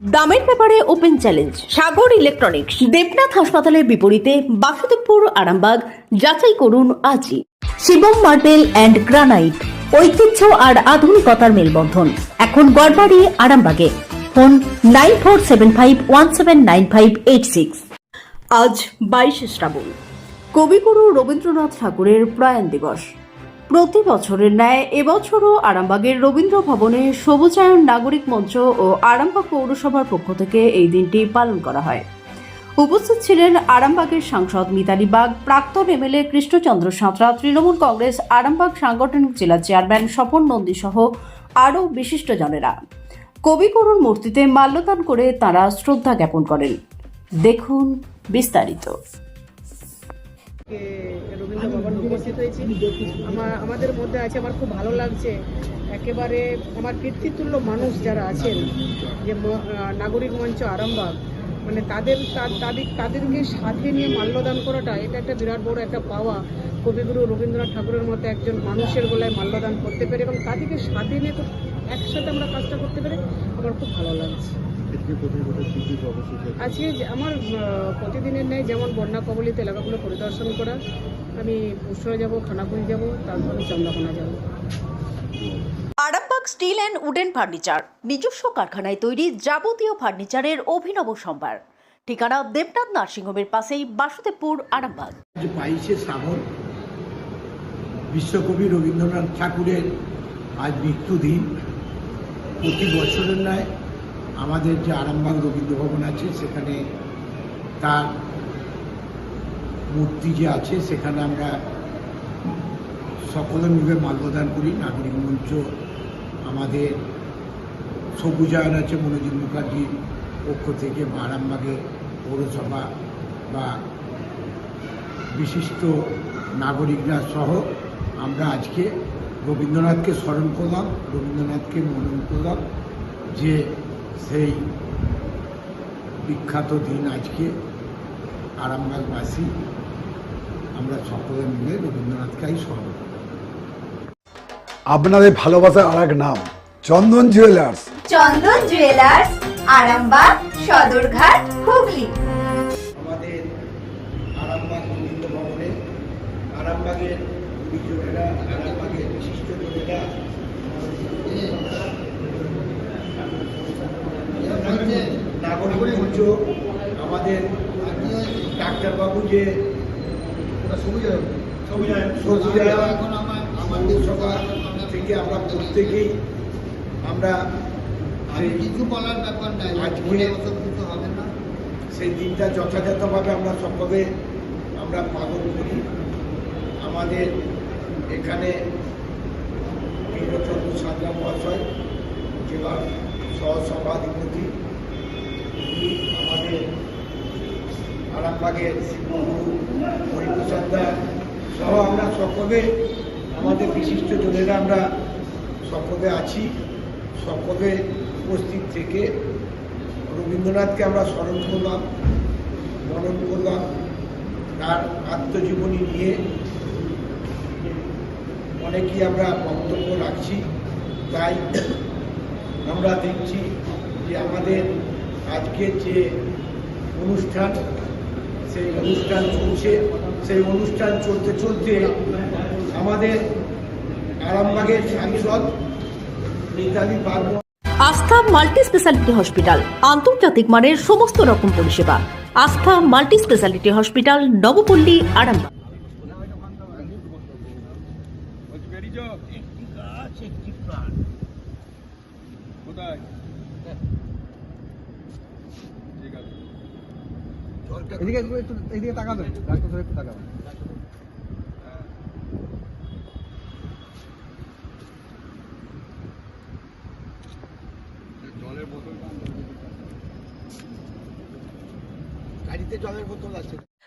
দামের ব্যাপারে open challenge, Sagar electronics, Debnath হাসপাতালের বিপরীতে বাসুদেবপুর, আরামবাগ, যাচাই করুন আজই। শিবম মার্বেল অ্যান্ড গ্রানাইট, ঐতিহ্য আর আধুনিকতার মেলবন্ধন। এখন গড়বাড়ি, আরামবাগে। Phone nine four seven five one seven nine five eight six. আজ বাইশে শ্রাবণ, কবিগুরু রবীন্দ্রনাথ ঠাকুরের প্রয়াণ দিবস। প্রতি বছরের ন্যায় এবছরও আরামবাগের রবীন্দ্র ভবনে সবুজায়ন নাগরিক মঞ্চ ও আরামবাগ পৌরসভার পক্ষ থেকে এই দিনটি পালন করা হয়। উপস্থিত ছিলেন আরামবাগের সাংসদ মিতালি বাগ, প্রাক্তন এমএলএ কৃষ্ণচন্দ্র সাঁতরা, তৃণমূল কংগ্রেস, আরামবাগ সাংগঠনিক জেলা চেয়ারম্যান স্বপন নন্দী সহ আরও বিশিষ্টজনেরা। কবিগুরুর মূর্তিতে মাল্যদান করে তারা শ্রদ্ধা জ্ঞাপন করেন। দেখুন বিস্তারিত। কে রবীন্দ্র ভবন উপস্থিত হয়েছি। আমার, আমাদের মধ্যে আছে, আমার খুব ভালো লাগছে। একেবারে আমার কীর্তিতুল্য মানুষ যারা আছেন, যে নাগরিক মঞ্চ আরামবাগ মানে তাদের তাদের, তাদেরকে সাথে নিয়ে মাল্যদান করাটা, এটা একটা বিরাট বড় একটা পাওয়া। কবিগুরু রবীন্দ্রনাথ ঠাকুরের মতো একজন মানুষের গলায় মাল্যদান করতে পেরে এবং তাদেরকে সাথে নিয়ে একসাথে আমরা কাজটা করতে পেরে আমার খুব ভালো লাগছে। আজকে? আমার প্রতিদিনের ন্যায় যেমন বন্যা কবলিত এলাকাগুলো পরিদর্শন করা আমি পুষ্করা যাব খানাকুল যাব তারপরে চন্দ্রকোনা যাব। Arambagh steel and wooden furniture নিজস্ব কারখানায় তৈরি যাবতীয় ফার্নিচারের অভিনব সম্ভার। ঠিকানা দেবনাথ নার্সিংহোমের পাশেই বাসুদেবপুর আরামবাগ। যে বাইশে শ্রাবণ বিশ্বকবি রবীন্দ্রনাথ ঠাকুরের আজ মৃত্যুদিন প্রতি বছরের নয় আমাদের যে আরামবাগ রবীন্দ্র ভবন আছে, সেখানে তার মূর্তি যে আছে, সেখানে আমরা সকলে মিলে মাল্যদান করি। নাগরিক মঞ্চ আমাদের সবুজায়ন আছে মনোজিৎ মুখার্জির পক্ষ থেকে বা আরামবাগে পৌরসভা বা বিশিষ্ট নাগরিকরা সহ আমরা আজকে রবীন্দ্রনাথকে স্মরণ করলাম, রবীন্দ্রনাথকে মনন করলাম যে সেই বিখ্যাত দিন আজকে আরামবাগবাসী আমরা সকলে মিলে রবীন্দ্রনাথকেই স্মরণ আপনাদের ভালোবাসার আর এক নাম চন্দন জুয়েলার্স চন্দন জুয়েলার্স আরামবাগ সদরঘাট হুগলি। আমাদের আরামবাগ রবীন্দ্র ভবনে আরামবাগের গুরুজনেরা আরামবাগের বিশিষ্টজনেরা নাগরিক মঞ্চ আমাদের ডাক্তারবাবু যে সবুজায়ন পৌরসভা থেকে আমরা প্রত্যেকেই আমরা কিছু বলার ব্যাপার নাই আজকে- হবে না। সেই দিনটা যথাযথভাবে আমরা সকলে আমরা পালন করি। আমাদের এখানে বীরচন্দ্র সাঁতরা মহাশয় জেলা সহসভাধিপতি আমাদের আরামবাগের হরিপ্রসাদ দা সহ আমরা সকলে, আমাদের বিশিষ্ট জনেরা আমরা সকলে আছি, সকলে উপস্থিত থেকে রবীন্দ্রনাথকে আমরা স্মরণ করলাম মনন করলাম তার আত্মজীবনী নিয়ে। অনেকেই আমরা বক্তব্য রাখছি, তাই আমরা দেখছি যে আমাদের আজকের যে অনুষ্ঠান, সেই অনুষ্ঠান চলছে। সেই অনুষ্ঠান চলতে চলতে আমাদের আরামবাগের সাংসদ মিতালি পার্ব আস্থা মাল্টি স্পেশালিটি হসপিটাল, আন্তর্জাতিক মানের সমস্ত রকম পরিষেবা। Astha multi speciality hospital, Nabapalli, Arambagh. এদিকে একটু এদিকে তাকাবেন। ডাক্তার একটু তাকাবেন। গাড়িতে জলের বোতল আছে।